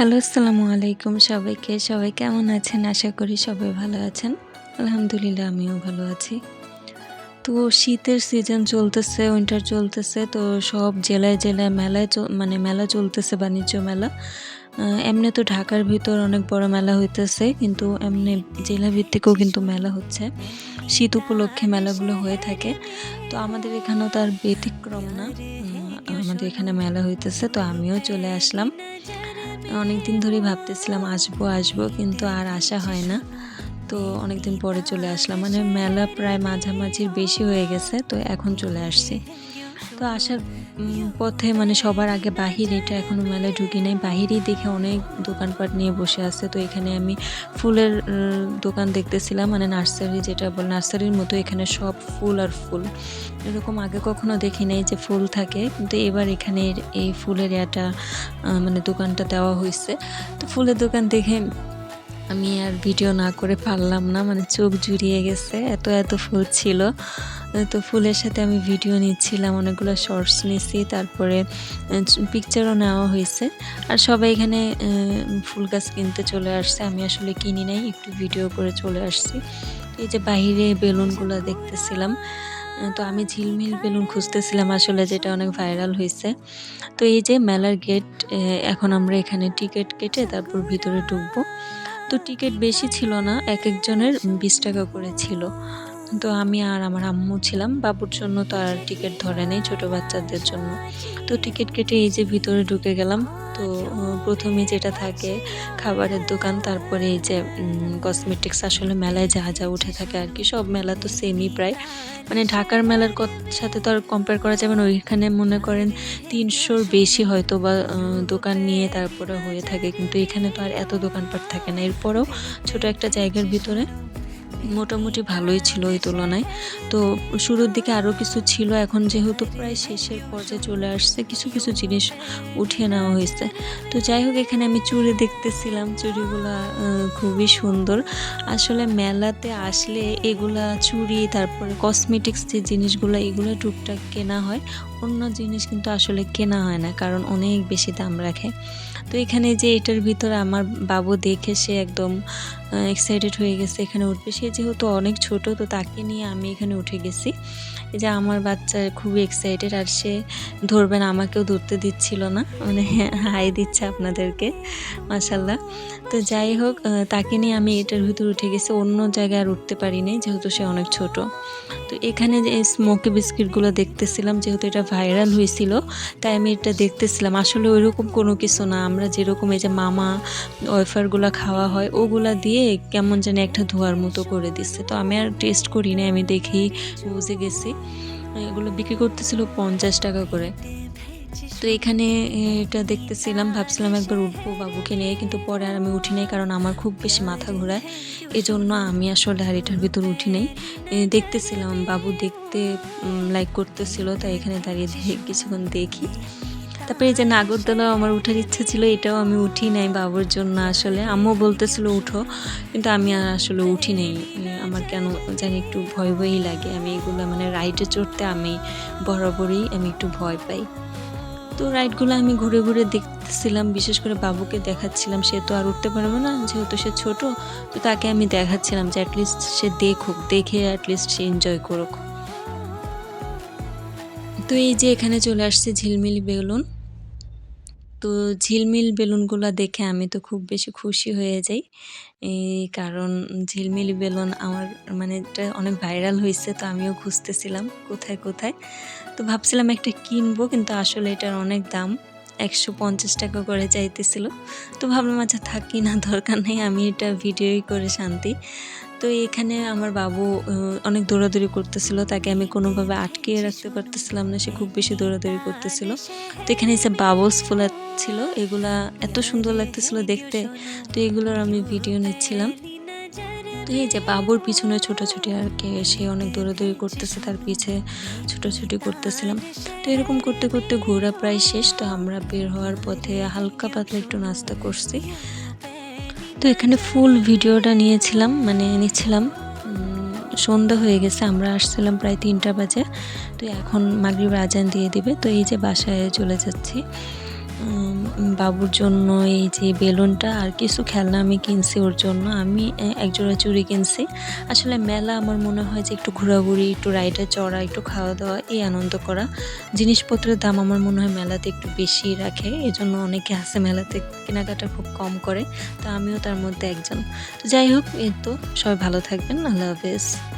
Hello, আসসালামু আলাইকুম সবাইকে। সবাই কেমন আছেন? আশা করি সবাই ভালো আছেন। আলহামদুলিল্লাহ, আমিও ভালো আছি। তো শীতের সিজন চলতেছে উইন্টার চলতেছে, তো সব জেলায় জেলায় মেলায় মানে মেলা চলতেছে, বাণিজ্য মেলা। এমনি তো ঢাকার ভিতর অনেক বড় মেলা হইতেছে, কিন্তু এমনি জেলা ভিত্তিকও কিন্তু মেলা হচ্ছে। শীত উপলক্ষে মেলাগুলো হয়ে থাকে। তো আমাদের এখানেও তার ব্যতিক্রম না। আমাদের এখানে মেলা হইতেছে, তো আমিও চলে আসলাম। অনেক দিন ধরেই ভাবতেছিলাম আসব আসব, কিন্তু আর আসা হয় না। তো অনেক দিন পরে চলে আসলাম। মানে মেলা প্রায় মাঝামাঝির বেশি হয়ে গেছে, তো এখন চলে আসছি। তো আসার পথে মানে সবার আগে বাহির, এটা এখনও মেলায় ঢুকি নাই। বাহিরেই দেখে অনেক দোকানপাট নিয়ে বসে আছে। তো এখানে আমি ফুলের দোকান দেখতেছিলাম মানে নার্সারি যেটা বল, নার্সারির মতো এখানে সব ফুল আর ফুল। এরকম আগে কখনো দেখি নাই যে ফুল থাকে। কিন্তু এবার এখানে এই ফুলের এটা মানে দোকানটা দেওয়া হয়েছে তো ফুলের দোকান দেখে আমি আর ভিডিও না করে পারলাম না মানে চোখ জুড়িয়ে গেছে, এত এত ফুল ছিল। তো ফুলের সাথে আমি ভিডিও নিচ্ছিলাম, অনেকগুলো শর্টস নিছি, তারপরে পিকচারও নেওয়া হয়েছে। আর সবাই এখানে ফুল গাছ কিনতে চলে আসছে, আমি আসলে কিনি নাই, একটু ভিডিও করে চলে আসছি। এই যে বাইরে বেলুনগুলো দেখতেছিলাম তো আমি ঝিলমিল বেলুন খুঁজতেছিলাম আসলে, যেটা অনেক ভাইরাল হয়েছে। তো এই যে মেলার গেট এখন আমরা এখানে টিকিট কেটে তারপর ভিতরে ঢুকবো। তো টিকিট বেশি ছিল না, এক একজনের বিশ টাকা করে ছিল। তো আমি আর আমার আম্মু ছিলাম, বাবুর জন্য তো আর টিকিট ধরে নেই ছোটো বাচ্চাদের জন্য। তো টিকিট কেটে এই যে ভিতরে ঢুকে গেলাম, তো প্রথমে যেটা থাকে, খাবারের দোকান, তারপরে এই যে কসমেটিক্স আসলে মেলায় যা যা উঠে থাকে আর কি, সব মেলা তো সেমই প্রায়। মানে ঢাকার মেলার সাথে তো আর কম্পেয়ার করা যাবে না, ওইখানে মনে করেন তিনশোর বেশি হয়তো বা দোকান নিয়ে তারপরে হয়ে থাকে, কিন্তু এখানে তো আর এত দোকানপাট থাকে না। এরপরেও ছোট একটা জায়গার ভিতরে মোটামুটি ভালোই ছিল ওই তুলনায়। তো শুরুর দিকে আরও কিছু ছিল, এখন যেহেতু প্রায় শেষের পর্যায়ে চলে আসছে, কিছু কিছু জিনিস উঠিয়ে নেওয়া হয়েছে। তো যাই হোক, এখানে আমি চুড়ি দেখতেছিলাম। চুড়িগুলা খুবই সুন্দর। আসলে মেলাতে আসলে এগুলা চুড়ি, তারপরে কসমেটিক্স যে জিনিসগুলো, এগুলো টুকটাক কেনা হয়। অন্য জিনিস কিন্তু আসলে কেনা হয় না, কারণ অনেক বেশি দাম রাখে। তো এখানে যে এটার ভিতরে আমার বাবু দেখে সে একদম এক্সাইটেড হয়ে গেছে, এখানে উঠবে। সে যেহেতু অনেক ছোট, তো তাকে নিয়ে আমি এখানে উঠে গেছি। এই যে আমার বাচ্চা খুবই এক্সাইটেড আর সে ধরবে না, আমাকেও ধরতে দিচ্ছিল না। মানে হাই দিচ্ছে আপনাদেরকে মাসাল্লাহ তো যাই হোক তাকে নিয়ে আমি এটার ভিতর উঠে গেছি, অন্য জায়গায় আর উঠতে পারিনি যেহেতু সে অনেক ছোট। তো এখানে যে স্মোকি বিস্কিটগুলো দেখতেছিলাম, যেহেতু এটা ভাইরাল হয়েছিল, তাই আমি এটা দেখতেছিলাম। আসলে ওইরকম কোনো কিছু না, আমরা যেরকম এই যে মামা ওয়েফারগুলো খাওয়া হয়, ওগুলা দিয়ে কেমন জানি একটা ধোয়ার মতো করে দিচ্ছে। তো আমি আর টেস্ট করি না আমি দেখি, বুঝে গেছি। এগুলো বিক্রি করতেছিল পঞ্চাশ টাকা করে। তো এখানে এটা দেখতেছিলাম, ভাবছিলাম একবার উঠবো বাবুকে নিয়ে, কিন্তু পরে আর আমি উঠি নাই কারণ আমার খুব বেশি মাথা ঘোরায়। এই জন্য আমি আসলে হাড়িটার ভিতর উঠি নাই। দেখতেছিলাম, বাবু দেখতে লাইক করতেছিল, তাই এখানে দাঁড়িয়ে কিছুক্ষণ দেখি। তারপরে এই যে নাগরদোলা আমার উঠার ইচ্ছা ছিল এটাও আমি উঠি নাই বাবুর জন্য আসলে। আম্মু বলতেছিল উঠো। কিন্তু আমি আর আসলে উঠি নাই। উম, আমার কেন জানি একটু ভয় ভয়ই লাগে। আমি এগুলো মানে রাইডে চড়তে আমি বরাবরই আমি একটু ভয় পাই। তো রাইডগুলো আমি ঘুরে ঘুরে দেখতেছিলাম বিশেষ করে বাবুকে দেখাচ্ছিলাম। সে তো আর উঠতে পারবে না যেহেতু সে ছোট। তো তাকে আমি দেখাচ্ছিলাম যে অ্যাটলিস্ট সে দেখুক দেখে অ্যাটলিস্ট সে এনজয় করুক। তো এই যে এখানে চলে আসছে ঝিলমিল বেলুন। তো ঝিলমিল বেলুনগুলো দেখে আমি তো খুব বেশি খুশি হয়ে যাই। কারণ ঝিলমিল বেলুন আমার মানে এটা অনেক ভাইরাল হয়েছে, তো আমিও খুঁজতেছিলাম কোথায় কোথায়। তো ভাবছিলাম একটা কিনবো, কিন্তু আসলে এটার অনেক দাম, একশো পঞ্চাশ টাকা করে চাইতেছিল। তো ভাবলাম আচ্ছা থাকি না, দরকার নেই, আমি এটা ভিডিওই করে শান্তি। তো এখানে আমার বাবু অনেক দৌড়াদৌড়ি করতেছিল। তাকে আমি কোনোভাবে আটকিয়ে রাখতে পারতেছিলাম না, সে খুব বেশি দৌড়াদৌড়ি করতেছিল। তো এখানে যে বাবলস ফুল ছিল, এগুলা এত সুন্দর লাগতেছিল দেখতে। তো এগুলোর আমি ভিডিও নিচ্ছিলাম। তো এই যে বাবুর পিছনে ছোটাছুটি আর কি, সে অনেক দৌড়াদৌড়ি করতেছে, তার পিছে ছোটাছুটি করতেছিলাম। তো এরকম করতে করতে ঘোরা প্রায় শেষ। তো আমরা বের হওয়ার পথে হালকা পাতলা একটু নাস্তা করছি। তো এখানে ফুল ভিডিওটা নিয়েছিলাম মানে নিচ্ছিলাম। সন্ধ্যা হয়ে গেছে, আমরা আসছিলাম প্রায় তিনটা বাজে। তো এখন মাগরিব আজান দিয়ে দিবে, তো এই যে বাসায় চলে যাচ্ছি। বাবুর জন্য এই যে বেলুনটা আর কিছু খেলনা আমি কিনছি ওর জন্য। আমি এ, একজোড়া চুড়ি কিনছি। আসলে মেলা আমার মনে হয় যে একটু ঘোরাঘুরি একটু রাইডে চড়া একটু খাওয়া দাওয়া এই আনন্দ করা। জিনিসপত্রের দাম আমার মনে হয় মেলাতে একটু বেশি রাখে। এই জন্য অনেকে আছে মেলাতে কেনাকাটা খুব কম করে। তো আমিও তার মধ্যে একজন। তো যাই হোক এই তো। সবাই ভালো থাকবেন। আল্লাহ হাফেজ।